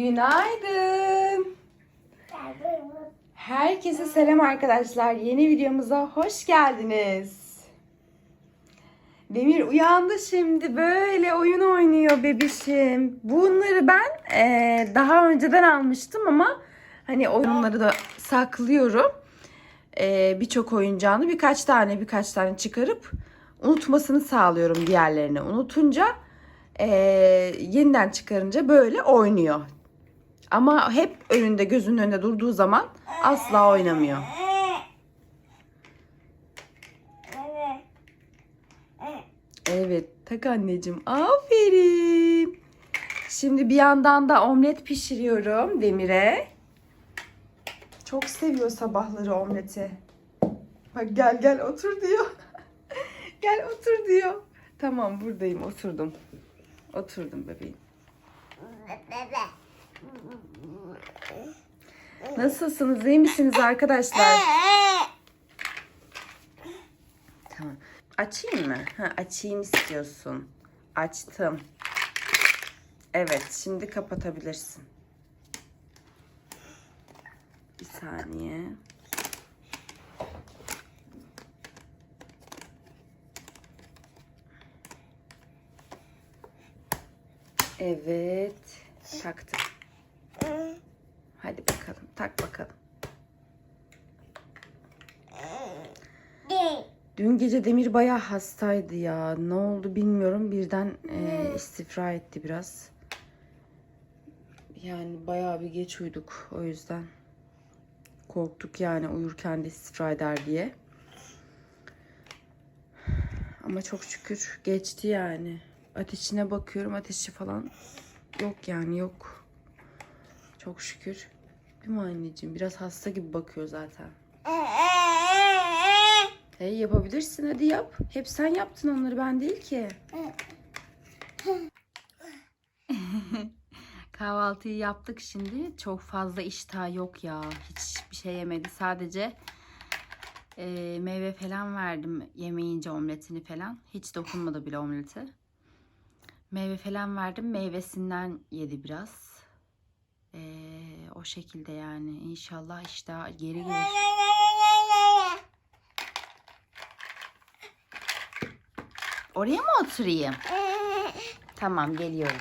Günaydın. Herkese selam arkadaşlar. Yeni videomuza hoş geldiniz. Demir uyandı şimdi böyle oyun oynuyor bebişim. Bunları ben eee, daha önceden almıştım ama hani oyunları da saklıyorum. Eee, Birçok oyuncağını birkaç tane birkaç tane çıkarıp unutmasını sağlıyorum diğerlerini. Unutunca eee, yeniden çıkarınca böyle oynuyor. Ama hep önünde gözünün önünde durduğu zaman asla oynamıyor. Evet tak anneciğim aferin. Şimdi bir yandan da omlet pişiriyorum Demir'e. Çok seviyor sabahları omleti. Bak gel gel otur diyor. gel otur diyor. Tamam buradayım oturdum. Oturdum bebeğim. Nasılsınız? iyi misiniz arkadaşlar? Tamam. Açayım mı? Ha, açayım istiyorsun. Açtım. Evet, şimdi kapatabilirsin. Bir saniye. Evet, taktım. Hadi bakalım, tak bakalım. Dün gece Demir bayağı hastaydı ya. Ne oldu bilmiyorum. Birden e, istifra etti biraz. Yani bayağı bir geç uyuduk. O yüzden korktuk yani uyurken de istifra eder diye. Ama çok şükür geçti yani. Ateşine bakıyorum. Ateşi falan yok yani yok. Çok şükür. Değil mi anneciğim? Biraz hasta gibi bakıyor zaten. Hey yapabilirsin hadi yap. Hep sen yaptın onları ben değil ki. Kahvaltıyı yaptık şimdi. Çok fazla iştah yok ya. Hiçbir şey yemedi. Sadece e, meyve falan verdim yemeyince omletini falan. Hiç dokunmadı bile omleti. Meyve falan verdim. Meyvesinden yedi biraz. E, o şekilde yani. İnşallah iştah geri gelir. Oraya mı oturayım? Tamam geliyorum.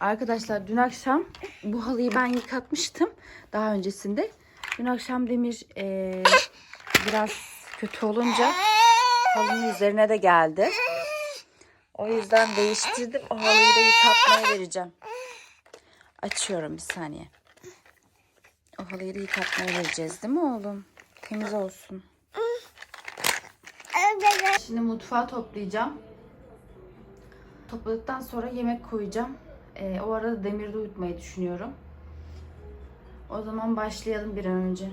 Arkadaşlar dün akşam bu halıyı ben yıkatmıştım. Daha öncesinde. Dün akşam Demir eee, biraz kötü olunca halının üzerine de geldi. O yüzden değiştirdim. O halıyı da yıkatmaya vereceğim. Açıyorum bir saniye. O halıyı da yıkatmaya vereceğiz değil mi oğlum? Temiz olsun. Şimdi mutfağı toplayacağım. Topladıktan sonra yemek koyacağım. Ee, o arada Demir'i de uyutmayı düşünüyorum. O zaman başlayalım bir an önce.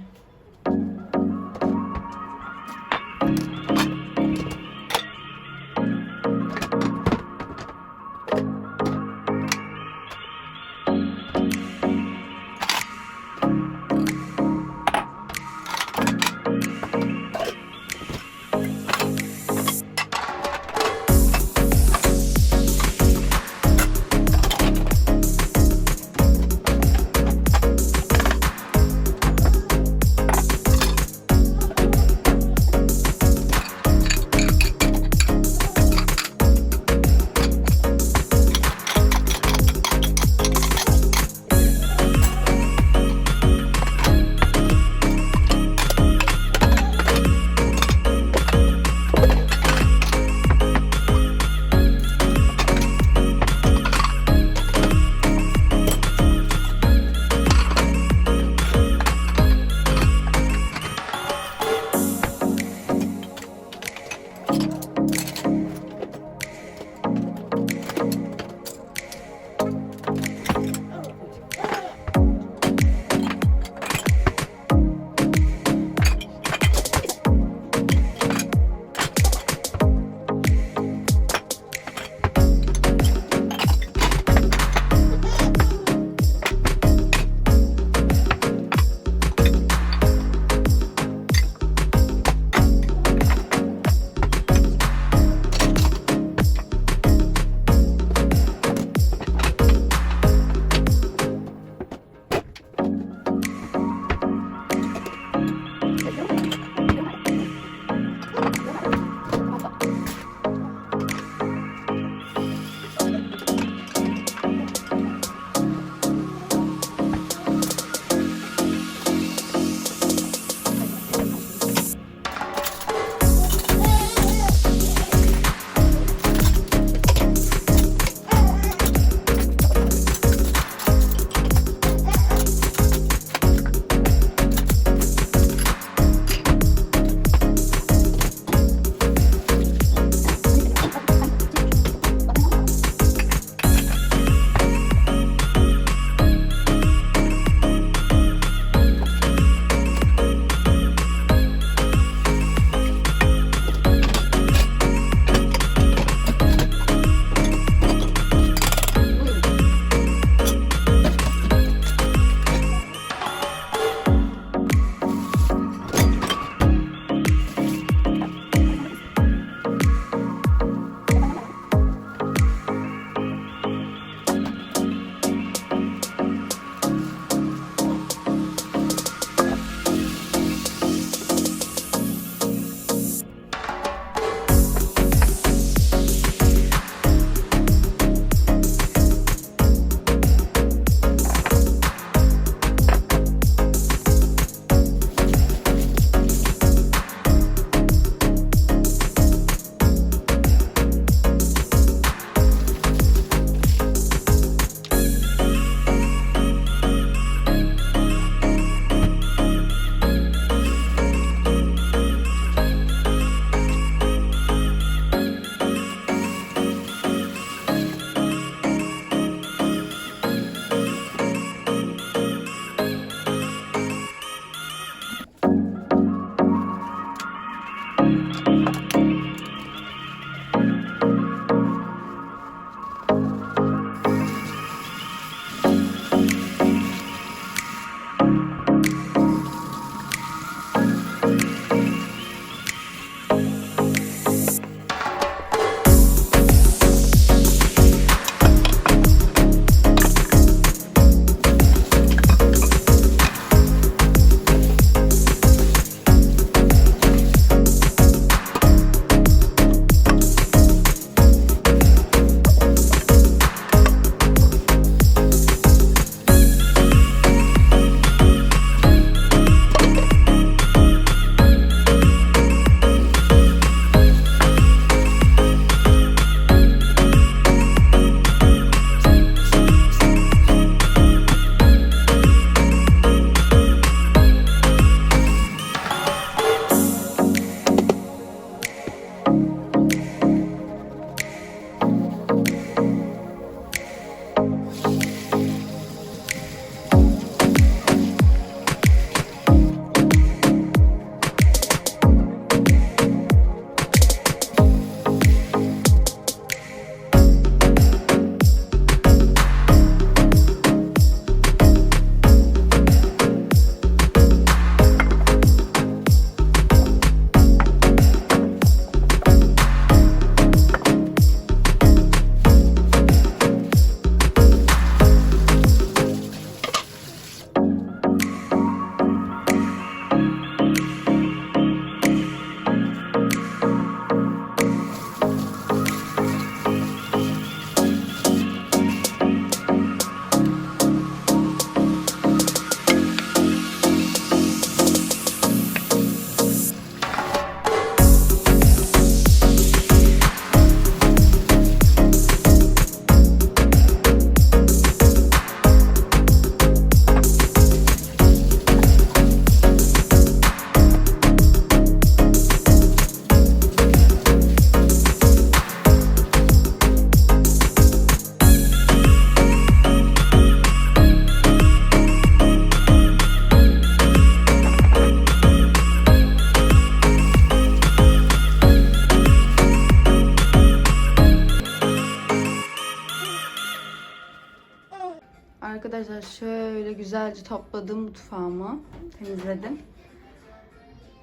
Güzelce topladım mutfağımı. Temizledim.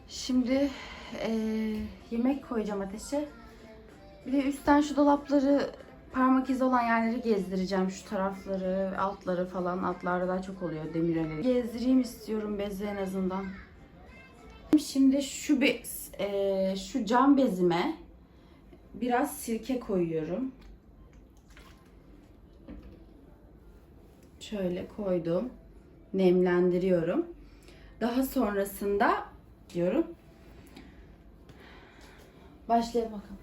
Şimdi eee, yemek koyacağım ateşe. Bir de üstten şu dolapları parmak izi olan yerleri gezdireceğim. Şu tarafları, altları falan. Altlarda daha çok oluyor demir öyle. Gezdireyim istiyorum bezi en azından. Şimdi şu bez, eee, şu cam bezime biraz sirke koyuyorum. Şöyle koydum. Nemlendiriyorum. Daha sonrasında diyorum. Başlayalım bakalım.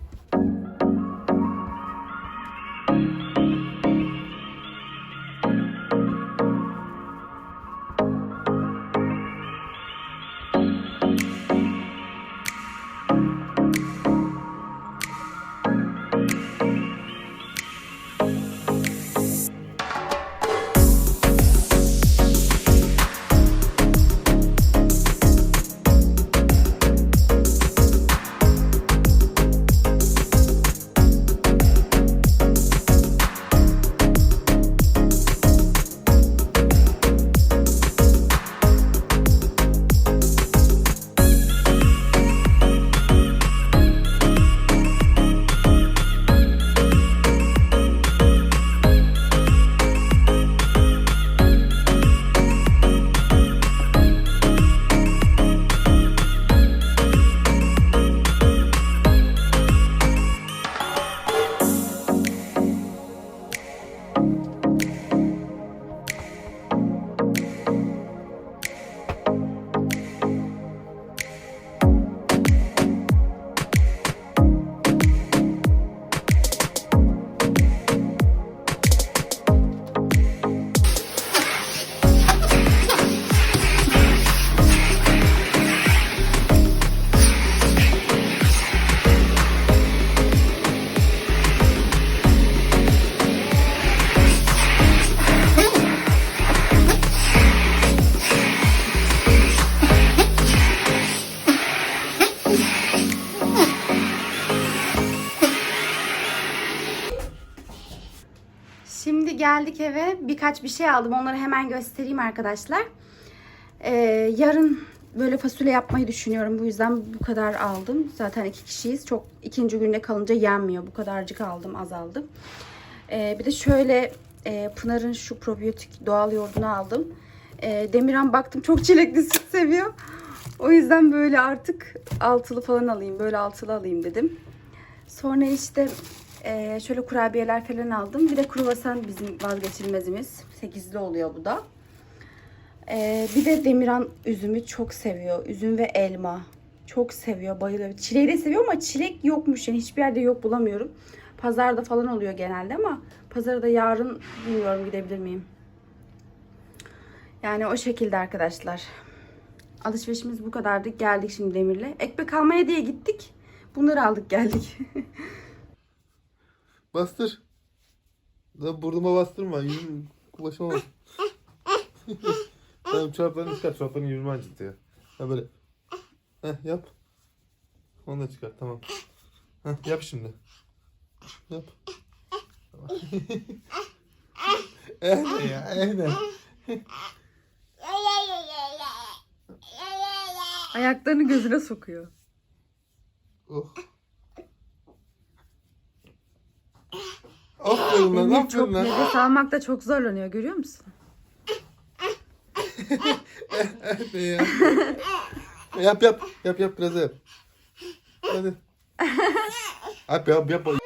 Geldik eve. Birkaç bir şey aldım. Onları hemen göstereyim arkadaşlar. Ee, yarın böyle fasulye yapmayı düşünüyorum. Bu yüzden bu kadar aldım. Zaten iki kişiyiz. Çok ikinci günde kalınca yenmiyor. Bu kadarcık aldım, az aldım. Ee, bir de şöyle e, Pınar'ın şu probiyotik doğal yoğurdunu aldım. Ee, Demirhan baktım çok çilekli süt seviyor. O yüzden böyle artık altılı falan alayım. Böyle altılı alayım dedim. Sonra işte eee, şöyle kurabiyeler falan aldım. Bir de kruvasan bizim vazgeçilmezimiz. Sekizli oluyor bu da. Eee, bir de Demiran üzümü çok seviyor. Üzüm ve elma. Çok seviyor, bayılıyor. Çileği de seviyor ama çilek yokmuş. Yani hiçbir yerde yok bulamıyorum. Pazarda falan oluyor genelde ama pazara da yarın bilmiyorum gidebilir miyim. Yani o şekilde arkadaşlar. Alışverişimiz bu kadardı. Geldik şimdi Demir'le. Ekmek almaya diye gittik. Bunları aldık geldik. Bastır. Da burnuma bastırma. Yüzüm ulaşamam. tamam çoraplarını çıkar. Çorapların yüzümü acıtıyor. Ha böyle. Heh yap. Onu da çıkar tamam. Heh yap şimdi. Yap. Ehne ya ehne. Ayaklarını gözüne sokuyor. Oh. Aferin lan Demir çok aferin lan. nefes almakta çok zorlanıyor görüyor musun? Ehne ya. yap yap. Yap yap biraz yap. Hadi. Yap yap yap.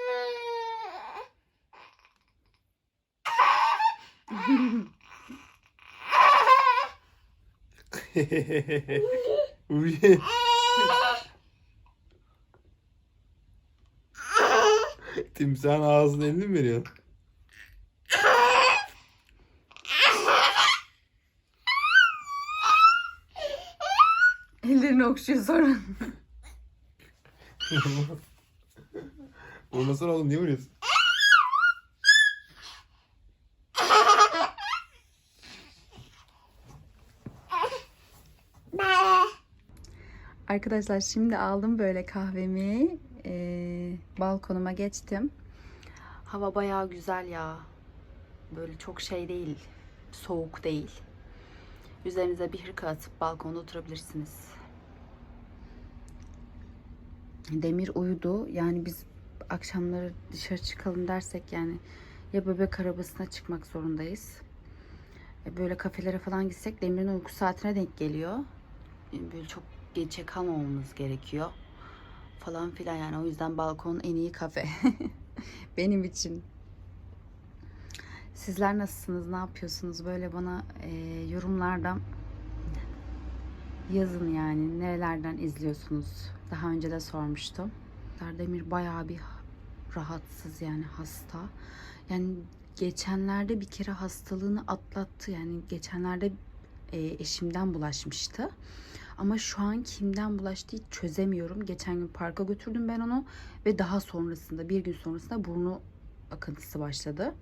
Uy. Timsahın ağzına elini mi veriyorsun? Ellerini okşuyor sonra. Vurmasana oğlum niye vuruyorsun? Arkadaşlar şimdi aldım böyle kahvemi. Ee, balkonuma geçtim. Hava bayağı güzel ya. Böyle çok şey değil. soğuk değil. Üzerinize bir hırka atıp balkonda oturabilirsiniz. Demir uyudu. Yani biz akşamları dışarı çıkalım dersek yani ya bebek arabasına çıkmak zorundayız. E, Böyle kafelere falan gitsek Demir'in uyku saatine denk geliyor. E, Böyle çok geçe kalmamamız gerekiyor. Falan filan yani o yüzden balkon en iyi kafe. Benim için. Sizler nasılsınız? Ne yapıyorsunuz? Böyle bana e, yorumlarda yazın yani. Nerelerden izliyorsunuz? Daha önce de sormuştum. Demir bayağı bir rahatsız yani hasta. Yani geçenlerde bir kere hastalığını atlattı. Yani geçenlerde e, eşimden bulaşmıştı. Ama şu an kimden bulaştı hiç çözemiyorum. Geçen gün parka götürdüm ben onu ve daha sonrasında bir gün sonrasında burnu akıntısı başladı.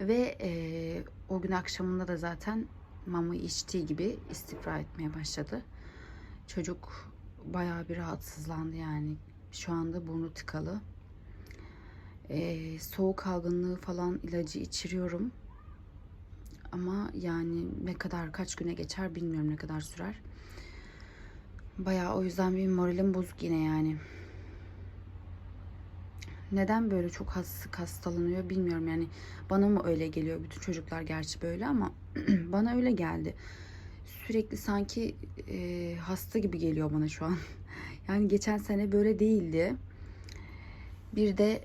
Ve e, o gün akşamında da zaten mama içtiği gibi istifra etmeye başladı. Çocuk bayağı bir rahatsızlandı yani. Şu anda burnu tıkalı. E, soğuk algınlığı falan ilacı içiriyorum. Ama yani ne kadar kaç güne geçer bilmiyorum ne kadar sürer. Bayağı o yüzden bir moralim bozuk yine yani. Neden böyle çok sık hastalanıyor bilmiyorum yani. Bana mı öyle geliyor? Bütün çocuklar gerçi böyle ama bana öyle geldi. Sürekli sanki e, hasta gibi geliyor bana şu an. Yani geçen sene böyle değildi. Bir de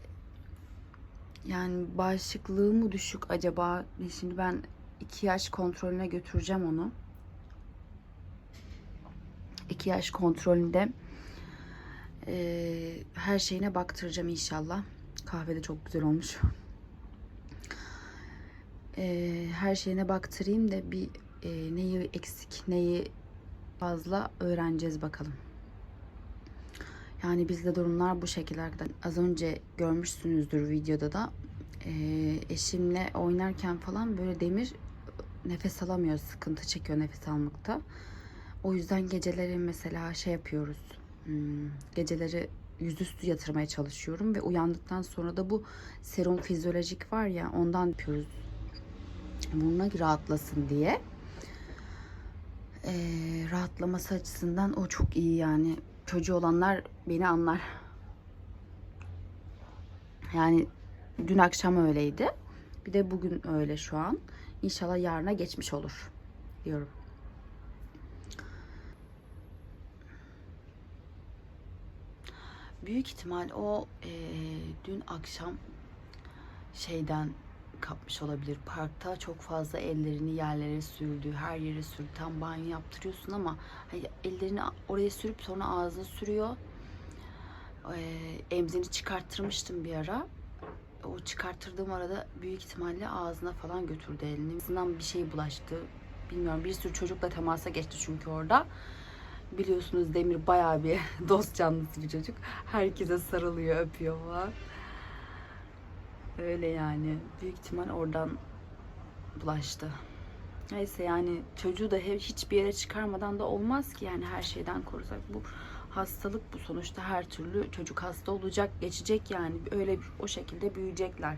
yani bağışıklığı mı düşük acaba? Şimdi ben iki yaş kontrolüne götüreceğim onu. İki yaş kontrolünde e, her şeyine baktıracağım inşallah. Kahve de çok güzel olmuş. E, her şeyine baktırayım da bir e, neyi eksik, neyi fazla öğreneceğiz bakalım. Yani bizde durumlar bu şekilde. Az önce görmüşsünüzdür videoda da e, eşimle oynarken falan böyle demir nefes alamıyor, sıkıntı çekiyor nefes almakta. O yüzden geceleri mesela şey yapıyoruz. Hmm, geceleri yüzüstü yatırmaya çalışıyorum ve uyandıktan sonra da bu serum fizyolojik var ya ondan yapıyoruz. Burnuna rahatlasın diye. Ee, rahatlaması açısından o çok iyi yani. Çocuğu olanlar beni anlar. Yani dün akşam öyleydi. Bir de bugün öyle şu an. İnşallah yarına geçmiş olur diyorum. Büyük ihtimal o eee, dün akşam şeyden kapmış olabilir. Parkta çok fazla ellerini yerlere sürdü, her yere sürdü. Tam banyo yaptırıyorsun ama hani ellerini oraya sürüp sonra ağzına sürüyor. Eee, emzini çıkarttırmıştım bir ara. O çıkarttırdığım arada büyük ihtimalle ağzına falan götürdü elini. Ağzından bir şey bulaştı. Bilmiyorum bir sürü çocukla temasa geçti çünkü orada. Biliyorsunuz Demir bayağı bir dost canlısı bir çocuk. Herkese sarılıyor, öpüyor falan. Öyle yani. Büyük ihtimal oradan bulaştı. Neyse yani çocuğu da hiçbir yere çıkarmadan da olmaz ki yani her şeyden korusak. Bu hastalık bu sonuçta her türlü çocuk hasta olacak, geçecek yani. Öyle o şekilde büyüyecekler.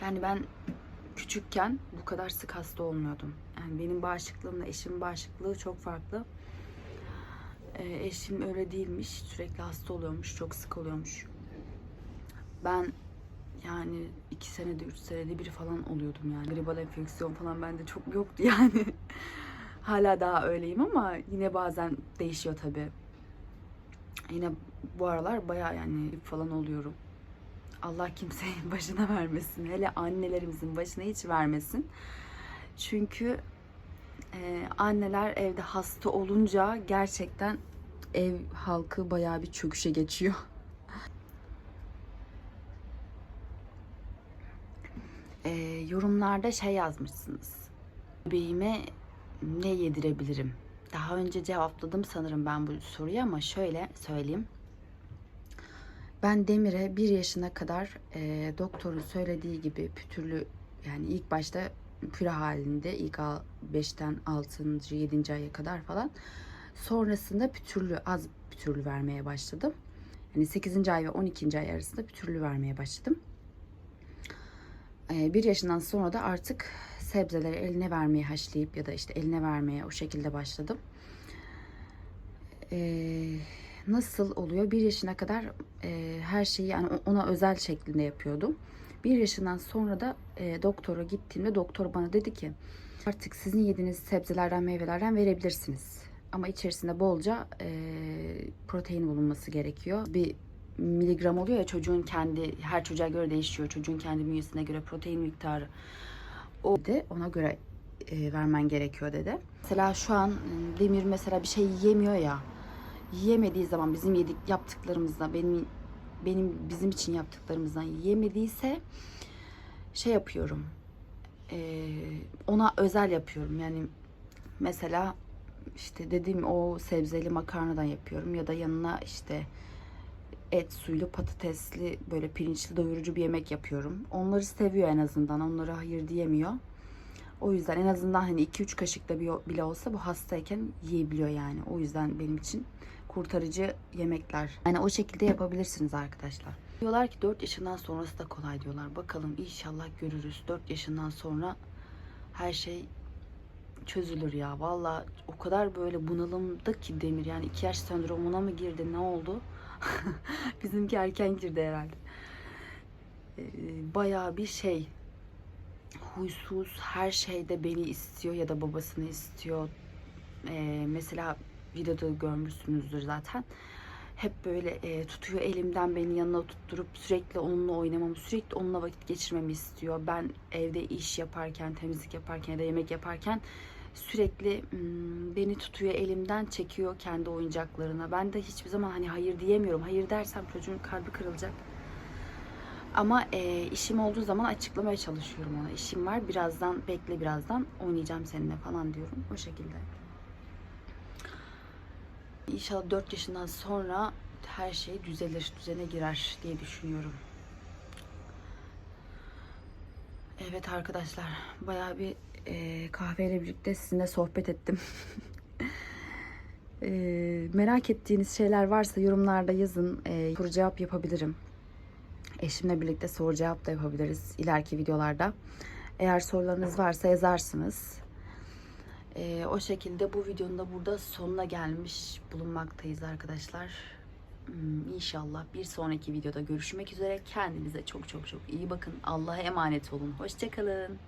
Yani ben küçükken bu kadar sık hasta olmuyordum. Yani benim bağışıklığımla eşimin bağışıklığı çok farklı. Ee, eşim öyle değilmiş. Sürekli hasta oluyormuş. Çok sık oluyormuş. Ben yani iki senede, üç senede bir falan oluyordum yani. Gribal enfeksiyon falan bende çok yoktu yani. Hala daha öyleyim ama yine bazen değişiyor tabii. Yine bu aralar baya yani falan oluyorum. Allah kimsenin başına vermesin. Hele annelerimizin başına hiç vermesin. Çünkü e, anneler evde hasta olunca gerçekten ev halkı bayağı bir çöküşe geçiyor. E, yorumlarda şey yazmışsınız. Bebeğime ne yedirebilirim? Daha önce cevapladım sanırım ben bu soruyu ama şöyle söyleyeyim. Ben Demir'e bir yaşına kadar e, doktorun söylediği gibi pütürlü yani ilk başta püre halinde ilk 5'ten 6. 7. aya kadar falan sonrasında pütürlü az pütürlü vermeye başladım. Yani 8. ay ve 12. ay arasında pütürlü vermeye başladım. Ee, bir yaşından sonra da artık sebzeleri eline vermeye haşlayıp ya da işte eline vermeye o şekilde başladım. Ee, nasıl oluyor? Bir yaşına kadar e, her şeyi yani ona özel şeklinde yapıyordum. Bir yaşından sonra da e, doktora gittiğimde doktor bana dedi ki artık sizin yediğiniz sebzelerden meyvelerden verebilirsiniz. Ama içerisinde bolca e, protein bulunması gerekiyor. Bir miligram oluyor ya çocuğun kendi her çocuğa göre değişiyor. Çocuğun kendi bünyesine göre protein miktarı o dedi. Ona göre e, vermen gerekiyor dedi. Mesela şu an e, Demir mesela bir şey yemiyor ya. Yemediği zaman bizim yedik yaptıklarımızda benim benim bizim için yaptıklarımızdan yemediyse şey yapıyorum. e, ona özel yapıyorum. Yani mesela işte dediğim o sebzeli makarnadan yapıyorum ya da yanına işte et suylu patatesli böyle pirinçli doyurucu bir yemek yapıyorum. Onları seviyor en azından. Onlara hayır diyemiyor. O yüzden en azından hani 2-3 kaşık da bir- bile olsa bu hastayken yiyebiliyor yani. O yüzden benim için kurtarıcı yemekler. Yani o şekilde yapabilirsiniz arkadaşlar. Diyorlar ki 4 yaşından sonrası da kolay diyorlar. Bakalım inşallah görürüz. 4 yaşından sonra her şey çözülür ya. Valla o kadar böyle bunalımda ki Demir. Yani 2 yaş sendromuna mı girdi ne oldu? Bizimki erken girdi herhalde. Ee, bayağı bir şey huysuz her şeyde beni istiyor ya da babasını istiyor. Ee, mesela videoda görmüşsünüzdür zaten. Hep böyle e, tutuyor elimden beni yanına tutturup sürekli onunla oynamamı, sürekli onunla vakit geçirmemi istiyor. Ben evde iş yaparken, temizlik yaparken ya da yemek yaparken sürekli beni tutuyor elimden çekiyor kendi oyuncaklarına. Ben de hiçbir zaman hani hayır diyemiyorum. Hayır dersem çocuğun kalbi kırılacak. Ama e, işim olduğu zaman açıklamaya çalışıyorum ona. İşim var birazdan bekle birazdan oynayacağım seninle falan diyorum. O şekilde. İnşallah 4 yaşından sonra her şey düzelir, düzene girer diye düşünüyorum. Evet arkadaşlar bayağı bir e, kahveyle birlikte sizinle sohbet ettim. E, merak ettiğiniz şeyler varsa yorumlarda yazın. E, soru cevap yapabilirim. Eşimle birlikte soru cevap da yapabiliriz ileriki videolarda. Eğer sorularınız varsa yazarsınız. Ee, o şekilde bu videonun da burada sonuna gelmiş bulunmaktayız arkadaşlar. Hmm, İnşallah bir sonraki videoda görüşmek üzere. Kendinize çok çok çok iyi bakın. Allah'a emanet olun. Hoşçakalın.